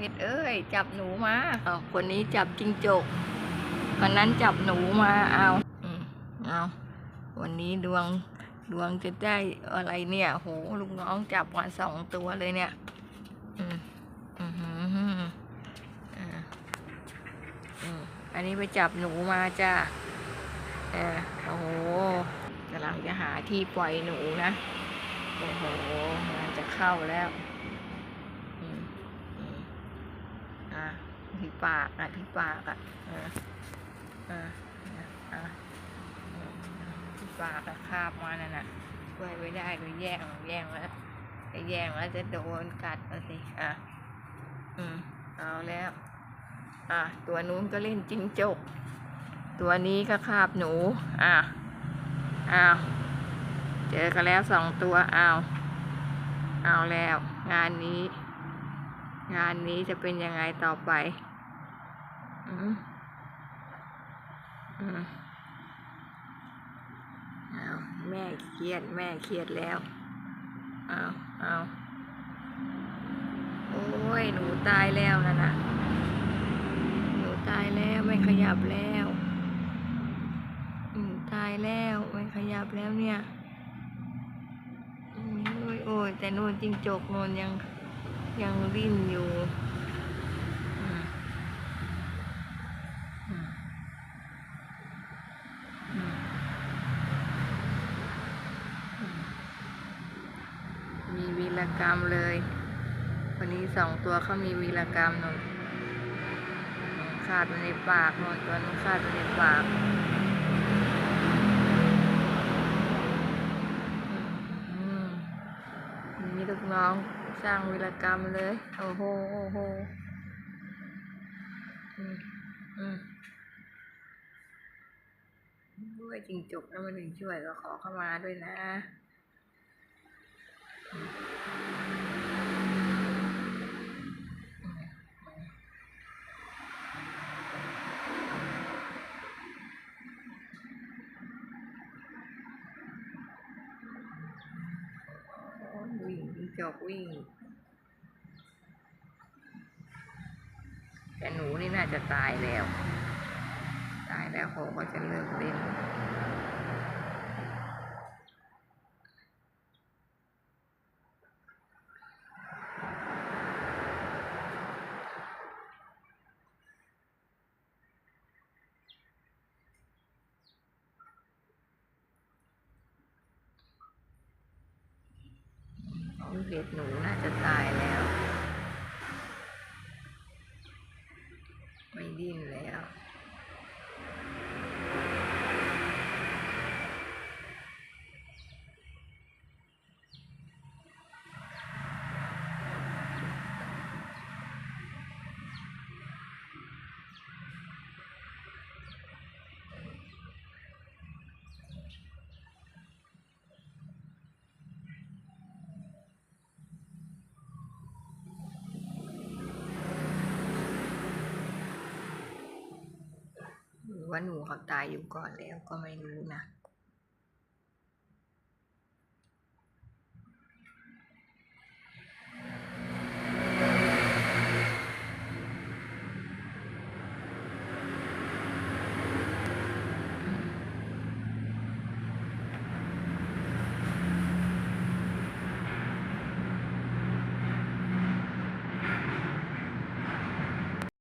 เพชรเอ้ย จับหนูมาเอาคนนี้จับจิงจกคนนั้นจับหนูมาเอาอืมเอาวันนี้ดวงดวงจะได้อะไรเนี่ย โหลูกน้องจับมาสองตัวเลยเนี่ยอือหืออ่าอืมอันนี้ไปจับหนูมาจ้าเออโอ้โหกำลังจะหาที่ปล่อยหนูนะ โอ้โหงานจะเข้าแล้ว อืมอืมอะ ที่ปากอะที่ปากอะอะอะอะอะอืมที่ปากอะคาบมานั่นน่ะช่วยไว้ได้ก็แย่งแย่งแล้วไอแย่งแล้วจะโดนกัดเอาสิอะอืมเอาแล้ว อะตัวนู้นก็เล่นจิงจก ตัวนี้ก็คาบหนู อะอ้าวเจอกันแล้วสองตัวอ้าวเอาแล้ว งานนี้ งานนี้จะเป็นยังไงต่อไป เอาแม่เครียด แม่เครียดแล้ว เอาเอาโอ้ย หนูตายแล้วนั่นะหนูตายแล้วไม่ขยับแล้วอืมตายแล้วไม่ขยับแล้วเนี่ยโอ้ยโอ้ยแต่นูนจิงจกนูนยังยังดิ้นอยู่อืมอืมอืมอืมมี วีรกรรมเลย วันนี้สองตัวเขามีวีรกรรมหนูคาดไปในปากหนตัวนึงคาดไปในปากอืมมีลูกน้องสร้างวีรกรรมเลย โอ้โห โอ้โหอืมด้วยจริงจกแล้วมันถึงช่วยก็ขอเข้ามาด้วยนะ วิ่งจิ้งจอกวิ่ง แต่หนูนี่น่าจะตายแล้ว ตายแล้วเขาก็จะเลิกเล่น เด็กหนูน่าจะตายแล้ว ไม่ดิ้นแล้ว รือว่าหนูเขาตายอยู่ก่อนแล้วก็ไม่รู้นะ